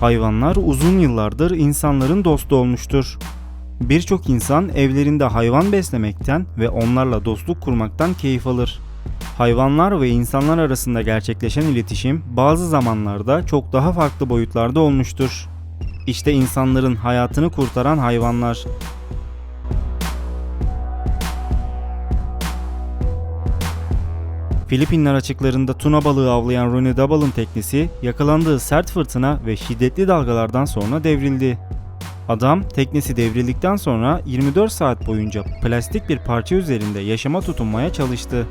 Hayvanlar uzun yıllardır insanların dostu olmuştur. Birçok insan evlerinde hayvan beslemekten ve onlarla dostluk kurmaktan keyif alır. Hayvanlar ve insanlar arasında gerçekleşen iletişim bazı zamanlarda çok daha farklı boyutlarda olmuştur. İşte insanların hayatını kurtaran hayvanlar. Filipinler açıklarında tuna balığı avlayan Ronnie Double'ın teknesi yakalandığı sert fırtına ve şiddetli dalgalardan sonra devrildi. Adam teknesi devrildikten sonra 24 saat boyunca plastik bir parça üzerinde yaşama tutunmaya çalıştı.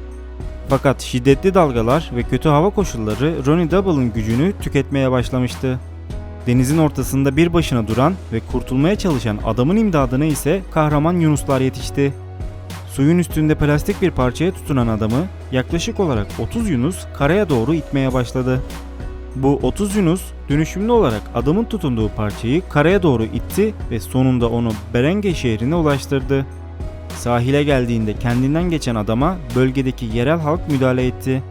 Fakat şiddetli dalgalar ve kötü hava koşulları Ronnie Double'ın gücünü tüketmeye başlamıştı. Denizin ortasında bir başına duran ve kurtulmaya çalışan adamın imdadına ise kahraman Yunuslar yetişti. Suyun üstünde plastik bir parçaya tutunan adamı yaklaşık olarak 30 Yunus karaya doğru itmeye başladı. Bu 30 Yunus dönüşümlü olarak adamın tutunduğu parçayı karaya doğru itti ve sonunda onu Berenge şehrine ulaştırdı. Sahile geldiğinde kendinden geçen adama bölgedeki yerel halk müdahale etti.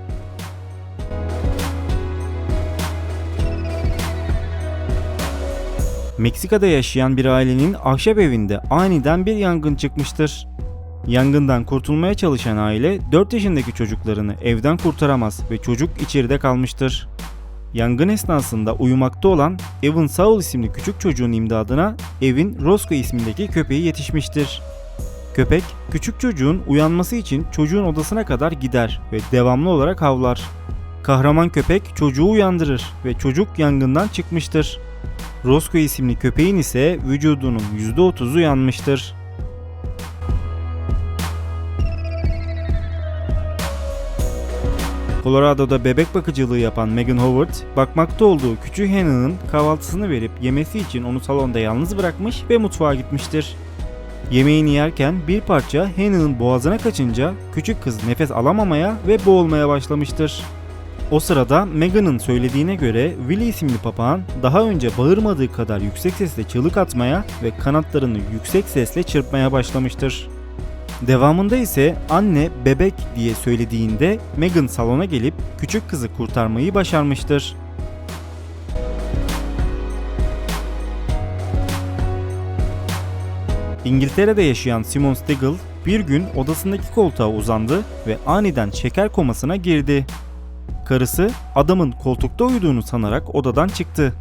Meksika'da yaşayan bir ailenin ahşap evinde aniden bir yangın çıkmıştır. Yangından kurtulmaya çalışan aile 4 yaşındaki çocuklarını evden kurtaramaz ve çocuk içeride kalmıştır. Yangın esnasında uyumakta olan Evan Saul isimli küçük çocuğun imdadına evin Roscoe ismindeki köpeği yetişmiştir. Köpek, küçük çocuğun uyanması için çocuğun odasına kadar gider ve devamlı olarak havlar. Kahraman köpek çocuğu uyandırır ve çocuk yangından çıkmıştır. Roscoe isimli köpeğin ise vücudunun %30'u yanmıştır. Colorado'da bebek bakıcılığı yapan Megan Howard, bakmakta olduğu küçük Hannah'ın kahvaltısını verip yemesi için onu salonda yalnız bırakmış ve mutfağa gitmiştir. Yemeğini yerken bir parça Hannah'ın boğazına kaçınca küçük kız nefes alamamaya ve boğulmaya başlamıştır. O sırada Megan'ın söylediğine göre Willy isimli papağan daha önce bağırmadığı kadar yüksek sesle çığlık atmaya ve kanatlarını yüksek sesle çırpmaya başlamıştır. Devamında ise anne bebek diye söylediğinde Megan salona gelip küçük kızı kurtarmayı başarmıştır. İngiltere'de yaşayan Simon Stigl bir gün odasındaki koltuğa uzandı ve aniden şeker komasına girdi. Karısı adamın koltukta uyuduğunu sanarak odadan çıktı.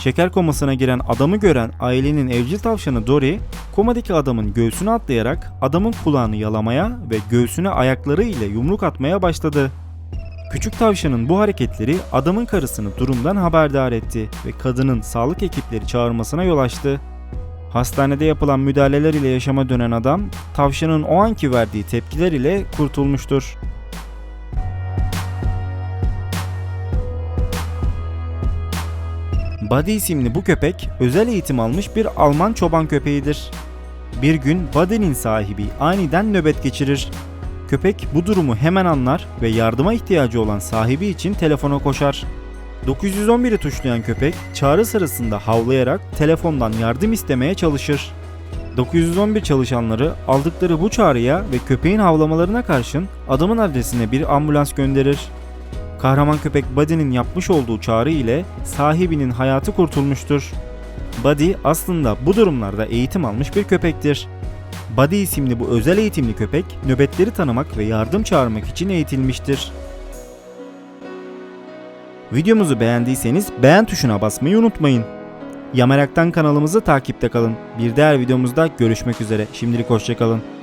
Şeker komasına giren adamı gören ailenin evcil tavşanı Dory, komadaki adamın göğsüne atlayarak adamın kulağını yalamaya ve göğsüne ayakları ile yumruk atmaya başladı. Küçük tavşanın bu hareketleri adamın karısını durumdan haberdar etti ve kadının sağlık ekipleri çağırmasına yol açtı. Hastanede yapılan müdahaleler ile yaşama dönen adam, tavşanın o anki verdiği tepkiler ile kurtulmuştur. Buddy isimli bu köpek özel eğitim almış bir Alman çoban köpeğidir. Bir gün Buddy'nin sahibi aniden nöbet geçirir. Köpek bu durumu hemen anlar ve yardıma ihtiyacı olan sahibi için telefona koşar. 911'i tuşlayan köpek çağrı sırasında havlayarak telefondan yardım istemeye çalışır. 911 çalışanları aldıkları bu çağrıya ve köpeğin havlamalarına karşın adamın adresine bir ambulans gönderir. Kahraman köpek Buddy'nin yapmış olduğu çağrı ile sahibinin hayatı kurtulmuştur. Buddy aslında bu durumlarda eğitim almış bir köpektir. Buddy isimli bu özel eğitimli köpek nöbetleri tanımak ve yardım çağırmak için eğitilmiştir. Videomuzu beğendiyseniz beğen tuşuna basmayı unutmayın. Yamerak'tan kanalımızı takipte kalın. Bir diğer videomuzda görüşmek üzere. Şimdilik hoşçakalın.